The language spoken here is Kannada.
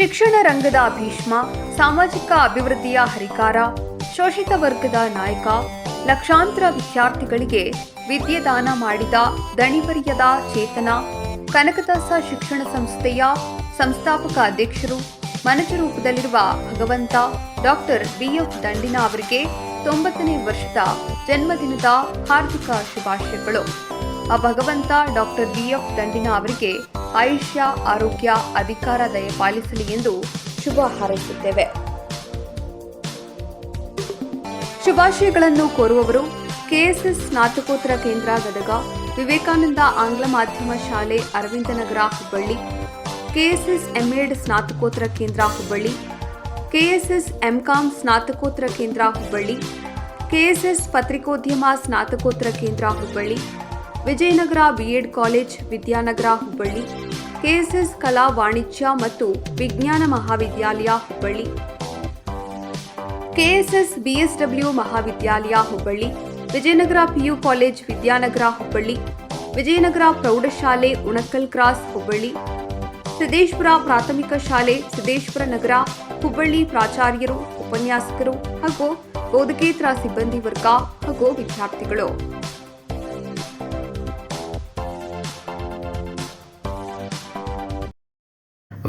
ಶಿಕ್ಷಣ ರಂಗದ ಭೀಷ್ಮ, ಸಾಮಾಜಿಕ ಅಭಿವೃದ್ಧಿಯ ಹರಿಕಾರ, ಶೋಷಿತ ವರ್ಗದ ನಾಯಕ, ಲಕ್ಷಾಂತರ ವಿದ್ಯಾರ್ಥಿಗಳಿಗೆ ವಿದ್ಯೆದಾನ ಮಾಡಿದ ದಣಿವರಿಯದ ಚೇತನ, ಕನಕದಾಸ ಶಿಕ್ಷಣ ಸಂಸ್ಥೆಯ ಸಂಸ್ಥಾಪಕ ಅಧ್ಯಕ್ಷರು, ಮನಜ ರೂಪದಲ್ಲಿರುವ ಭಗವಂತ ಡಾಕ್ಟರ್ ಬಿಎಫ್ ದಂಡಿನ ಅವರಿಗೆ ತೊಂಬತ್ತನೇ ವರ್ಷದ ಜನ್ಮದಿನದ ಹಾರ್ದಿಕ ಶುಭಾಶಯಗಳು. ಆ ಭಗವಂತ ಡಾಕ್ಟರ್ ಬಿಎಫ್ ದಂಡಿನ ಅವರಿಗೆ ಆಯುಷ್ಯ, ಆರೋಗ್ಯ, ಅಧಿಕಾರ ದಯ ಪಾಲಿಸಲಿ ಎಂದು ಶುಭ ಹಾರೈಸುತ್ತೇವೆ. ಶುಭಾಶಯಗಳನ್ನು ಕೋರುವವರು ಕೆಎಸ್ಎಸ್ ಸ್ನಾತಕೋತ್ತರ ಕೇಂದ್ರ ಗದಗ ವಿವೇಕಾನಂದ ಆಂಗ್ಲ ಮಾಧ್ಯಮ ಶಾಲೆ ಅರವಿಂದನಗರ ಹುಬ್ಬಳ್ಳಿ, ಕೆಎಸ್ಎಸ್ ಎಂಎಡ್ ಸ್ನಾತಕೋತ್ತರ ಕೇಂದ್ರ ಹುಬ್ಬಳ್ಳಿ, ಕೆಎಸ್ಎಸ್ ಎಂಕಾಂ ಸ್ನಾತಕೋತ್ತರ ಕೇಂದ್ರ ಹುಬ್ಬಳ್ಳಿ, ಕೆಎಸ್ಎಸ್ ಪತ್ರಿಕೋದ್ಯಮ ಸ್ನಾತಕೋತ್ತರ ಕೇಂದ್ರ Hubballi Vijayanagar BEd college, Vidyanagar Hubballi KSS ಕಲಾ ವಾಣಿಜ್ಯ ಮತ್ತು ವಿಜ್ಞಾನ ಮಹಾವಿದ್ಯಾಲಯ ಹುಬ್ಬಳ್ಳಿ ಕೆಎಸ್ಎಸ್ ಬಿಎಸ್ಡಬ್ಲ್ಯೂ ಮಹಾವಿದ್ಯಾಲಯ ಹುಬ್ಬಳ್ಳಿ, ವಿಜಯನಗರ ಪಿಯು ಕಾಲೇಜ್, ವಿದ್ಯಾನಗರ ಹುಬ್ಬಳ್ಳಿ, ವಿಜಯನಗರ ಪ್ರೌಢಶಾಲೆ, ಉಣಕಲ್ ಕ್ರಾಸ್ ಹುಬ್ಬಳ್ಳಿ, ಸಿದ್ದೇಶ್ವರ ಪ್ರಾಥಮಿಕ ಶಾಲೆ, ಸಿದ್ದೇಶ್ವರ ನಗರ ಹುಬ್ಬಳ್ಳಿ ಪ್ರಾಚಾರ್ಯರು, ಉಪನ್ಯಾಸಕರು ಹಾಗೂ ಬೋಧಕೇತರ ಸಿಬ್ಬಂದಿ ವರ್ಗ ಹಾಗೂ ವಿದ್ಯಾರ್ಥಿಗಳು.